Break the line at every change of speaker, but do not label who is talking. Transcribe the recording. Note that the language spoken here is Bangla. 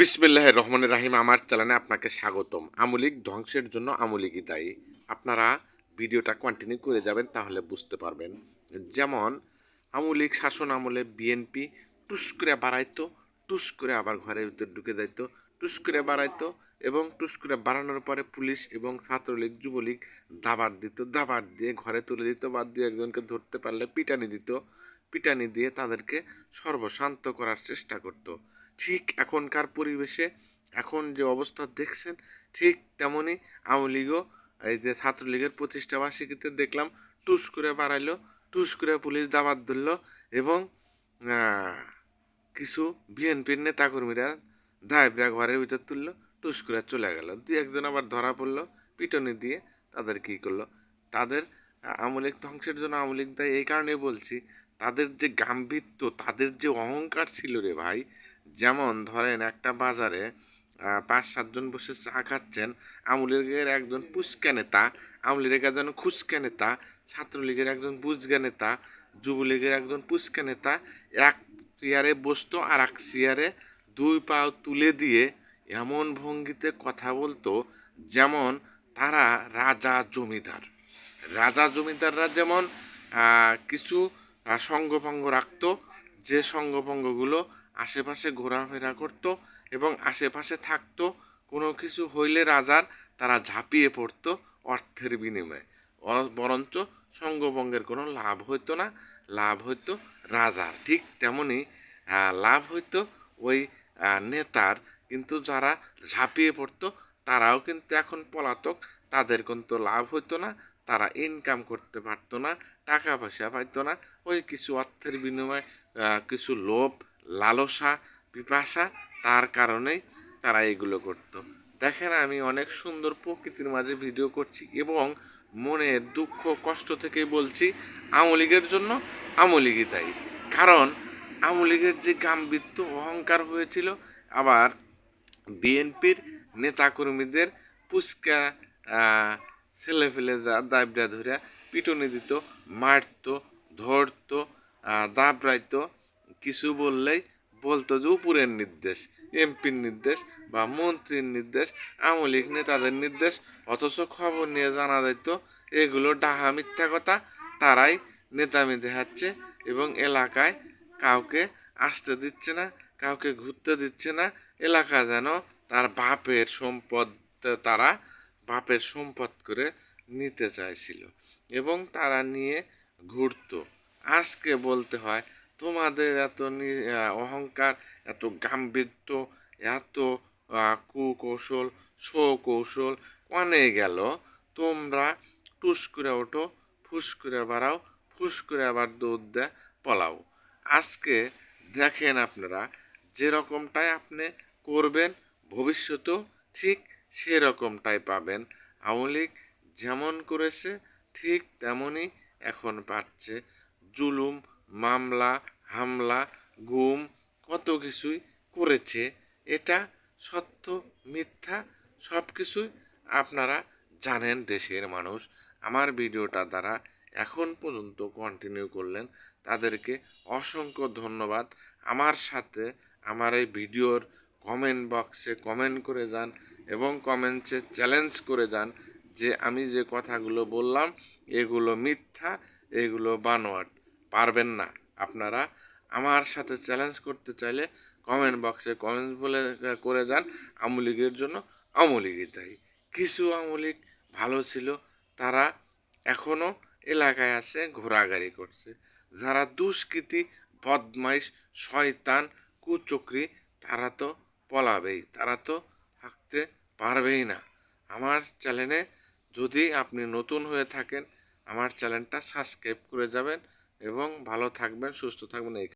বিসমিল্লাহ রহমান রাহিম, আমার চ্যানেলে আপনাকে স্বাগতম। আমলিক ধ্বংসের জন্য আমলিকই দায়ী। আপনারা ভিডিওটা কন্টিনিউ করে যাবেন, তাহলে বুঝতে পারবেন। যেমন, আমলিক শাসন আমলে বিএনপি টুস করে বাড়াইতো, টুস করে আবার ঘরের ভিতর ঢুকে যাইতো, টুস করে বাড়াইতো এবং টুস করে বাড়ানোর পরে পুলিশ এবং ছাত্রলীগ, যুবলীগ দাবার দিত, দাবার দিয়ে ঘরে তুলে দিত বাদ দিয়ে একজনকে ধরতে পারলে পিটানি দিত। পিটানি দিয়ে তাদেরকে সর্বশান্ত করার চেষ্টা করতো। ঠিক এখনকার পরিবেশে, এখন যে অবস্থা দেখছেন, ঠিক তেমনই আওয়ামী লীগও এই যে ছাত্রলীগের প্রতিষ্ঠা বার্ষিকীতে দেখলাম, টুস করে বাড়াইলো, টুস করে পুলিশ দাবাত ধরলো এবং কিছু বিএনপির নেতাকর্মীরা দায়বরা ঘরের ভিতর তুললো, টুস করে চলে গেল। দুই একজন আবার ধরা পড়ল, পিটনি দিয়ে তাদের কী করল? তাদের আমলিক ধ্বংসের জন্য আমলিক দায়, এই কারণে বলছি, তাদের যে গাম্ভীর্য, তাদের যে অহংকার ছিল রে ভাই যেমন ধরেন একটা বাজারে পাঁচ সাতজন বসে চা খাচ্ছেন আমলিগের একজন পুস্কা নেতা আমলিগের একজন খুস্কা নেতা ছাত্রলীগের একজন বুজগা নেতা যুবলীগের একজন পুস্কা নেতা এক চেয়ারে বসতো আর এক চেয়ারে দুই পা তুলে দিয়ে এমন ভঙ্গিতে কথা বলতো যেমন তারা রাজা জমিদার। রাজা জমিদাররা যেমন কিছু আহ, সঙ্গভঙ্গ রাখতো যে সঙ্গভঙ্গগুলো আশেপাশে ঘোরাফেরা করতো এবং আশেপাশে থাকতো, কোনো কিছু হইলে রাজার তারা ঝাঁপিয়ে পড়তো অর্থের বিনিময়ে। বরঞ্চ সঙ্গভঙ্গের কোনো লাভ হইতো না, লাভ হইতো রাজার। ঠিক তেমনি লাভ হইতো ওই নেতার। কিন্তু যারা ঝাঁপিয়ে পড়তো, তারাও কিন্তু এখন পলাতক, তাদের কিন্তু লাভ হইতো না, তারা ইনকাম করতে পারতো না, টাকা পয়সা পাইতো না। ওই কিছু অর্থের বিনিময়ে কিছু লোভ লালসা, পিপাসা, তার কারণেই তারা এগুলো করতো। দেখেন, আমি অনেক সুন্দর প্রকৃতির মাঝে ভিডিও করছি এবং মনের দুঃখ, কষ্ট থেকে বলছি আমলিগের জন্য আমলিগই দায়ী। কারণ আমলিগের যে গাম্ভীর্য, অহংকার হয়েছিল, আবার বিএনপির নেতাকর্মীদের পুস্কা ছেলে ফেলে দাবড়া ধরে পিটনি দিত, মারতো, ধরতো দাবড়াইতো কিছু বললেই বলতো যে উপরের নির্দেশ, এমপির নির্দেশ বা মন্ত্রীর নির্দেশ, আওয়ামী লীগ নেতাদের নির্দেশ, অথচ খবর নিয়ে জানা যেত এগুলো ডাহা মিথ্যা কথা, তারাই নেতামি দেখাচ্ছে এবং এলাকায় কাউকে আসতে দিচ্ছে না, কাউকে ঘুরতে দিচ্ছে না, এলাকা যেন তার বাপের সম্পদ, তারা বাপের সম্পদ করে নিতে চাইছিল এবং তারা নিয়ে ঘুরতো। আজকে বলতে হয় তোমাদের এত অহংকার, এত গাম্ভীর্য, এত কুকৌশল, সুকৌশল কনে গেল? তোমরা টুস করে ওঠো, ফুস করে বাড়াও, ফুস করে আবার দৌড় দেয় পলাও। আজকে দেখেন আপনারা, যেরকমটাই আপনি করবেন, ভবিষ্যতেও ঠিক সেরকমটাই পাবেন। আওয়ামী লীগ যেমন করেছে, ঠিক তেমনই এখন পাচ্ছে। জুলুম মামলা, হামলা, গুম, কত কিছুই করেছে, এটা সত্য, মিথ্যা সব কিছুই আপনারা জানেন দেশের মানুষ। আমার ভিডিওটা দ্বারা এখন পর্যন্ত কন্টিনিউ করলেন, তাদেরকে অসংখ্য ধন্যবাদ। আমার সাথে আমার এই ভিডিওর কমেন্ট বক্সে কমেন্ট করে যান এবং কমেন্টসে চ্যালেঞ্জ করে যান যে আমি যে কথাগুলো বললাম, এগুলো মিথ্যা, এগুলো বানোয়াট। পারবেন না। আপনারা আমার সাথে চ্যালেঞ্জ করতে চাইলে কমেন্ট বক্সে কমেন্ট বলে করে যান। আমলিগের জন্য আমলিগই তাই কিছু আমলিগ ভালো ছিল, তারা এখনও এলাকায় আছে, ঘোরাঘুরি করছে। যারা দুষ্কৃতী, বদমাইশ, শয়তান, কুচক্রি, তারা তো পলাবেই, তারা তো থাকতে পারবেই না। আমার চ্যানেলে যদি আপনি নতুন হয়ে থাকেন, আমার চ্যানেলটা সাবস্ক্রাইব করে যাবেন। এবং ভালো থাকবেন সুস্থ থাকবেন এই